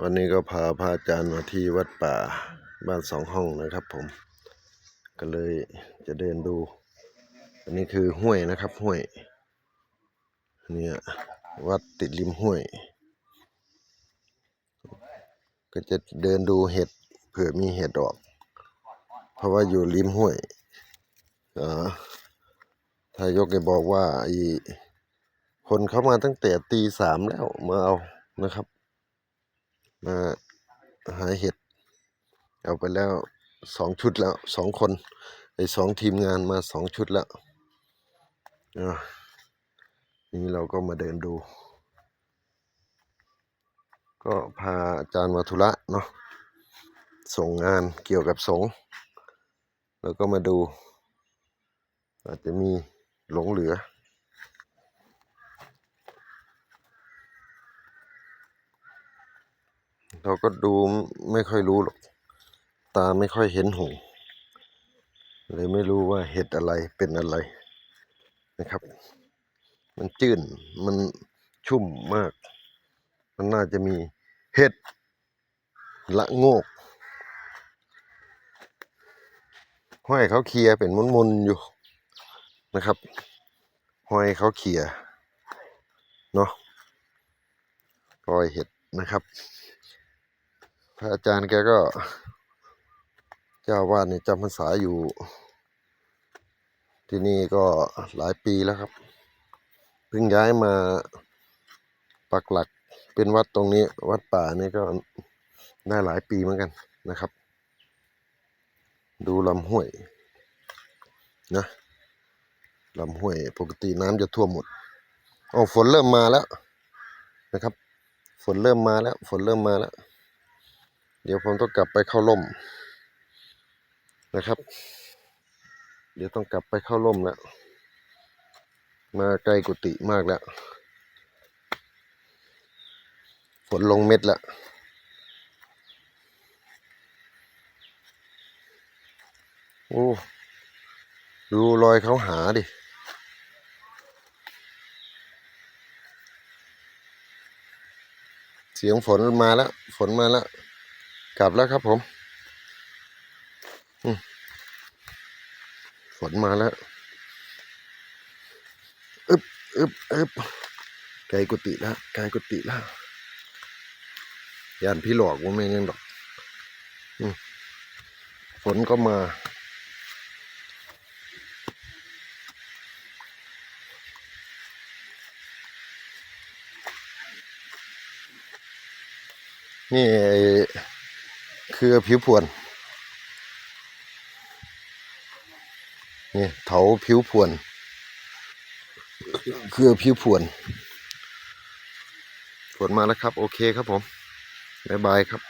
วันนี้ก็พาพระอาจารย์มาที่วัดป่าบ้านสองห้องนะครับผม ก็เลยจะเดินดู อันนี้คือห้วยนะครับห้วย เนี่ยวัดติดริมห้วย ก็จะเดินดูเห็ดเผื่อมีเห็ดออก เพราะว่าอยู่ริมห้วยอ่าทายกแกบอกว่าอ้คนเขามาตั้งแต่ตีสามแล้วมาเอานะครับ มาหาเห็ด เอาไปแล้วสองชุดแล้วสองคนไอ้สองทีมงานมาสองชุดแล้วนี่เราก็มาเดินดู ก็พาอาจารย์มาธุระเนาะส่งงานเกี่ยวกับสงแล้วก็มาดู อาจจะมีหลงเหลือ เราก็ดูไม่ค่อยรู้หรอก ตาไม่ค่อยเห็นหงเลยไม่รู้ว่าเห็ดอะไรเป็นอะไรนะครับ มันจื้นมันชุ่มมาก มันน่าจะมีเห็ดละโงกห้อยเขาเคลียเป็นมุนๆอยู่นะครับห้อยเขาเคลียเนาะรอยเห็ดนะครับ พระอาจารย์แกก็ เจ้าวาดนี่จำพรรษาอยู่ ที่นี่ก็หลายปีแล้วครับ เพิ่งย้ายมาปักหลักเป็นวัดตรงนี้ วัดป่านี่ก็ได้หลายปีเหมือนกันนะครับ ดูลำห้วยนะลำห้วยปกติน้ำจะท่วมหมดอ๋อฝนเริ่มมาแล้วนะครับ ฝนเริ่มมาแล้ว ฝนเริ่มมาแล้ว เดี๋ยวผมต้องกลับไปเข้าร่มนะครับ เดี๋ยวต้องกลับไปเข้าร่มแล้ว มาใกล้กุฏิมากแล้ว ฝนลงเม็ดแล้วโอ้ดูรอยเขาหาดิเสียงฝนมาแล้ว ฝนมาแล้ว กลับแล้วครับผมฝนมาแล้วอึบอึบอึบไกลกุฏิแล้วไกลกุฏิแล้วยานพี่หลอกว่าไม่งั้นดอกฝนก็มานี่ไอ้ คือผิวพวนนี่เถาผิวพวน คือผิวพวนฝนมาแล้วครับ โอเคครับผม บ๊ายบายครับ